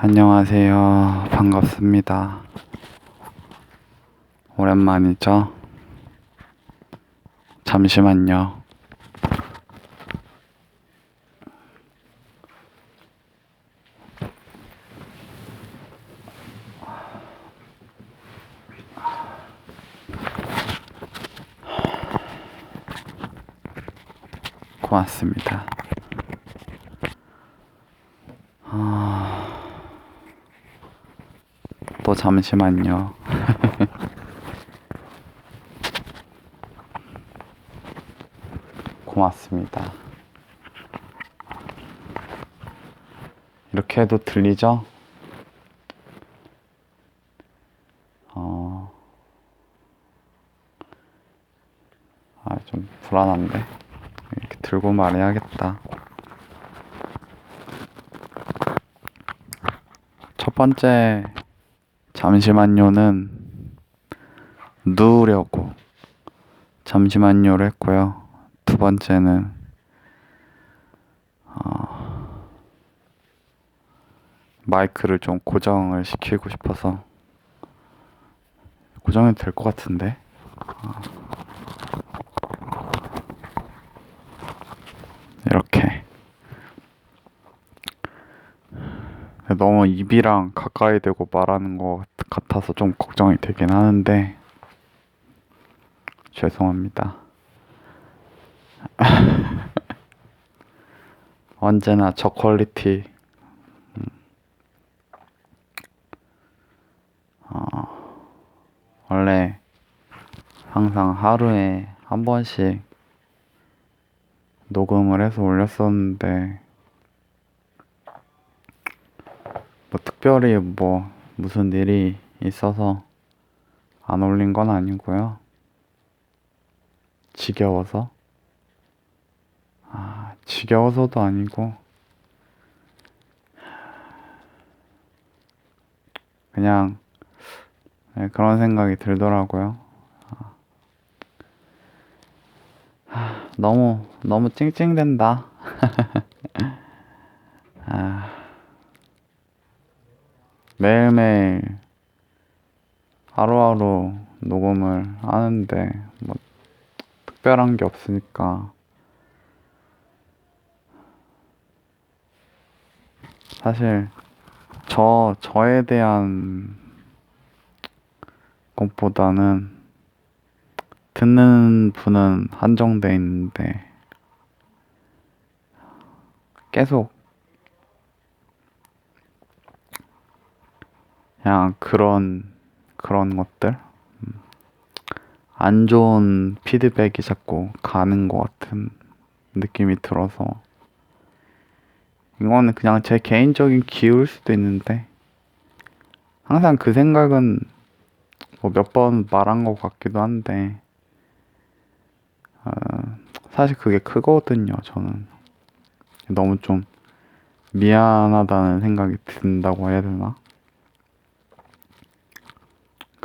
안녕하세요. 반갑습니다. 오랜만이죠? 잠시만요. 고맙습니다. 또 잠시만요. 고맙습니다. 이렇게 해도 들리죠? 어, 아, 좀 불안한데. 들고 말해야겠다. 첫 번째 잠시만요는 누우려고 잠시만요를 했고요. 두 번째는 어, 마이크를 좀 고정을 시키고 싶어서 고정해도 될것 같은데 어. 이렇게 너무 입이랑 가까이 대고 말하는 것 같아서 좀 걱정이 되긴 하는데 죄송합니다. 언제나 저 퀄리티 음. 어, 원래 항상 하루에 한 번씩 녹음을 해서 올렸었는데 뭐 특별히 뭐 무슨 일이 있어서 안 올린 건 아니고요. 지겨워서? 아, 지겨워서도 아니고 그냥 네, 그런 생각이 들더라고요. 아, 너무 너무 찡찡댄다. 아. 매일매일 하루하루 녹음을 하는데 뭐 특별한 게 없으니까. 사실 저 저에 대한 것보다는 듣는 분은 한정돼 있는데 계속 그냥 그런 그런 것들 음. 안 좋은 피드백이 자꾸 가는 것 같은 느낌이 들어서 이거는 그냥 제 개인적인 기호일 수도 있는데 항상 그 생각은 뭐 몇 번 말한 것 같기도 한데 어, 사실 그게 크거든요 저는 너무 좀 미안하다는 생각이 든다고 해야 되나?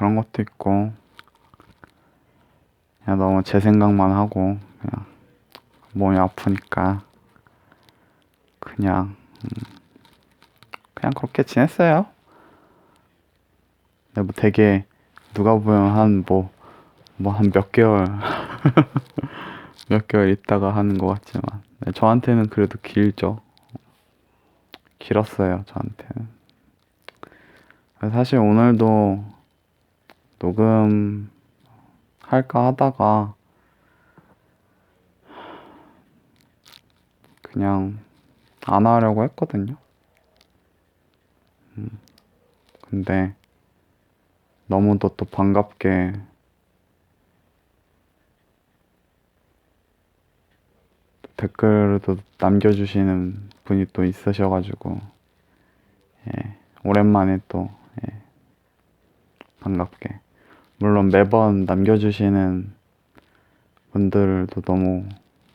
그런 것도 있고 그냥 너무 제 생각만 하고 그냥 몸이 아프니까 그냥 음, 그냥 그렇게 지냈어요. 근데 뭐 되게 누가 보면 한 뭐 뭐 한 몇 개월 몇 개월 있다가 하는 것 같지만 네, 저한테는 그래도 길죠. 길었어요 저한테는. 사실 오늘도 녹음 할까 하다가 그냥 안 하려고 했거든요. 음, 근데 너무도 또 반갑게 댓글도 남겨주시는 분이 또 있으셔가지고 예, 오랜만에 또 예, 반갑게 물론 매번 남겨주시는 분들도 너무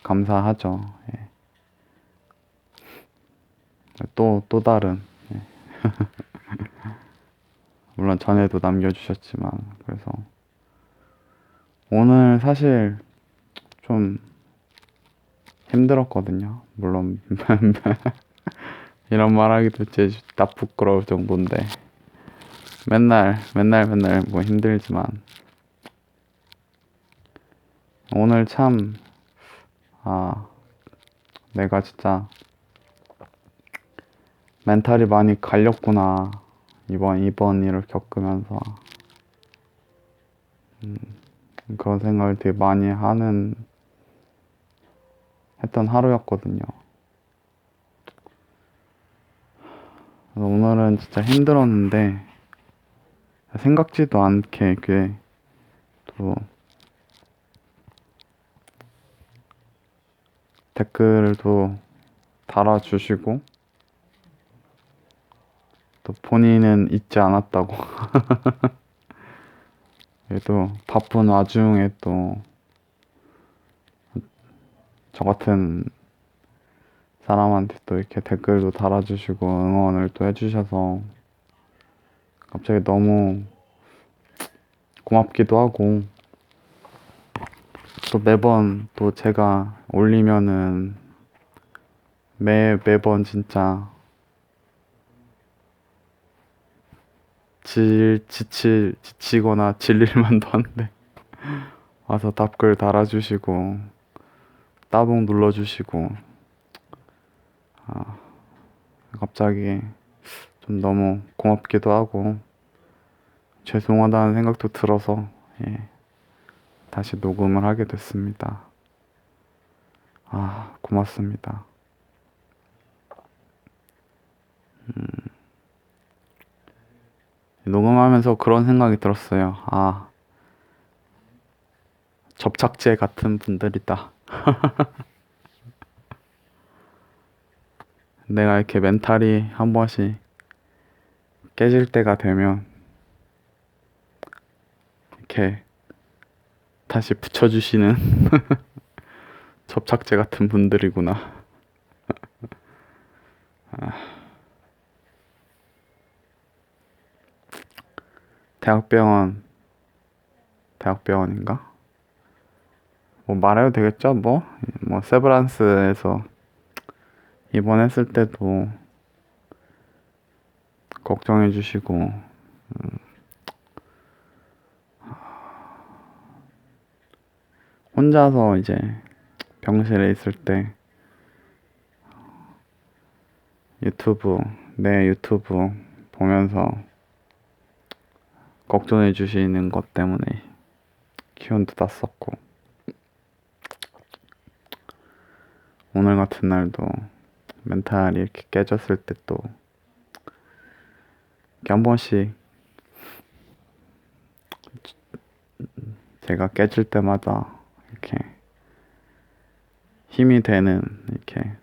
감사하죠. 예. 또, 또 다른, 예. 물론 전에도 남겨주셨지만, 그래서 오늘 사실 좀 힘들었거든요. 물론 이런 말 하기도 진짜 부끄러울 정도인데 맨날 맨날 맨날 뭐 힘들지만 오늘 참 아, 내가 진짜 멘탈이 많이 갈렸구나. 이번, 이번 일을 겪으면서. 음, 그런 생각을 되게 많이 하는, 했던 하루였거든요. 오늘은 진짜 힘들었는데, 생각지도 않게 그게 또 댓글도 달아주시고, 또 본인은 잊지 않았다고. 그래도 바쁜 와중에 또 저 같은 사람한테 또 이렇게 댓글도 달아주시고 응원을 또 해주셔서 갑자기 너무 고맙기도 하고 또 매번 또 제가 올리면은 매 매번 진짜 질 지칠 지치거나 질릴 만도 한데 와서 답글 달아주시고 따봉 눌러주시고 아 갑자기 좀 너무 고맙기도 하고 죄송하다는 생각도 들어서 예, 다시 녹음을 하게 됐습니다. 아 고맙습니다. 음, 녹음하면서 그런 생각이 들었어요. 아 접착제 같은 분들이다. 내가 이렇게 멘탈이 한 번씩 깨질 때가 되면 이렇게 다시 붙여주시는 접착제 같은 분들이구나. 아. 대학병원, 대학병원인가? 뭐 말해도 되겠죠? 뭐, 뭐, 세브란스에서 입원했을 때도 걱정해 주시고, 음, 혼자서 이제 병실에 있을 때 유튜브, 내 유튜브 보면서 걱정해 주시는 것 때문에 기운도 땄었고, 오늘 같은 날도 멘탈이 이렇게 깨졌을 때또 이렇게 한 번씩 제가 깨질 때마다 이렇게 힘이 되는 이렇게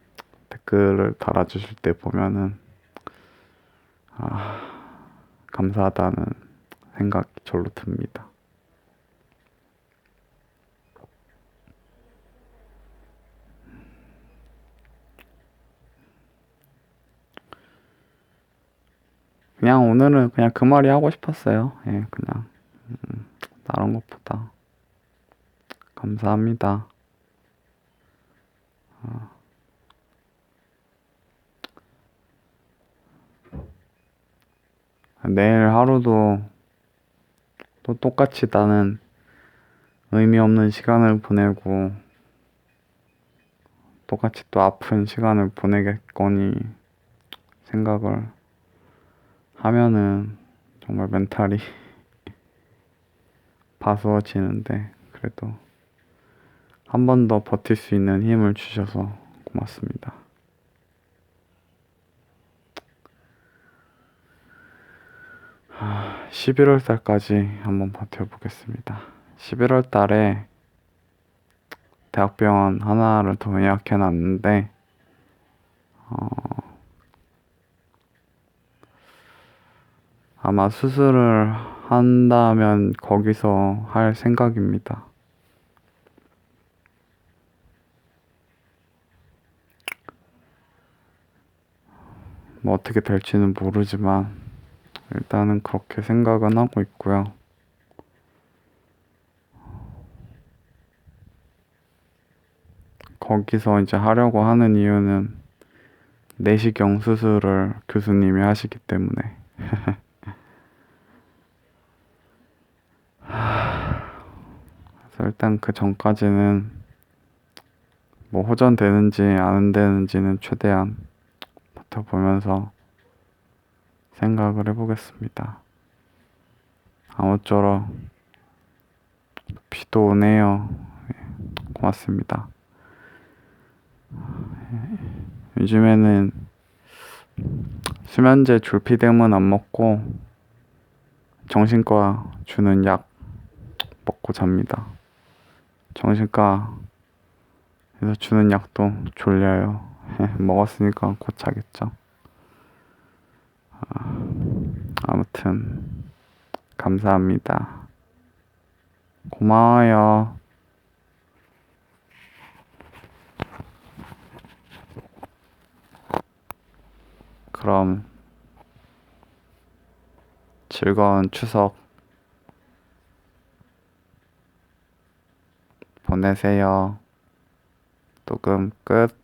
댓글을 달아주실 때 보면은 아 감사하다는 생각이 절로 듭니다. 그냥 오늘은 그냥 그 말이 하고 싶었어요. 예, 그냥 음, 다른 것보다 감사합니다. 어. 내일 하루도 또 똑같이 나는 의미 없는 시간을 보내고 똑같이 또 아픈 시간을 보내겠거니 생각을 하면은 정말 멘탈이 바스워지는데 그래도 한 번 더 버틸 수 있는 힘을 주셔서 고맙습니다. 하, 11월 달까지 한번 버텨보겠습니다. 11월 달에 대학병원 하나를 더 예약해 놨는데, 어, 아마 수술을 한다면 거기서 할 생각입니다. 뭐 어떻게 될지는 모르지만 일단은 그렇게 생각은 하고 있고요. 거기서 이제 하려고 하는 이유는 내시경 수술을 교수님이 하시기 때문에. 그래서 일단 그 전까지는 뭐 호전되는지 안 되는지는 최대한 버텨보면서 생각을 해보겠습니다. 아무쪼록 비도 오네요. 예, 고맙습니다. 요즘에는 수면제 줄피뎀은 안 먹고 정신과 주는 약 먹고 잡니다. 정신과에서 주는 약도 졸려요. 먹었으니까 곧 자겠죠. 아, 아무튼 감사합니다. 고마워요. 그럼 즐거운 추석 보내세요. 녹음 끝.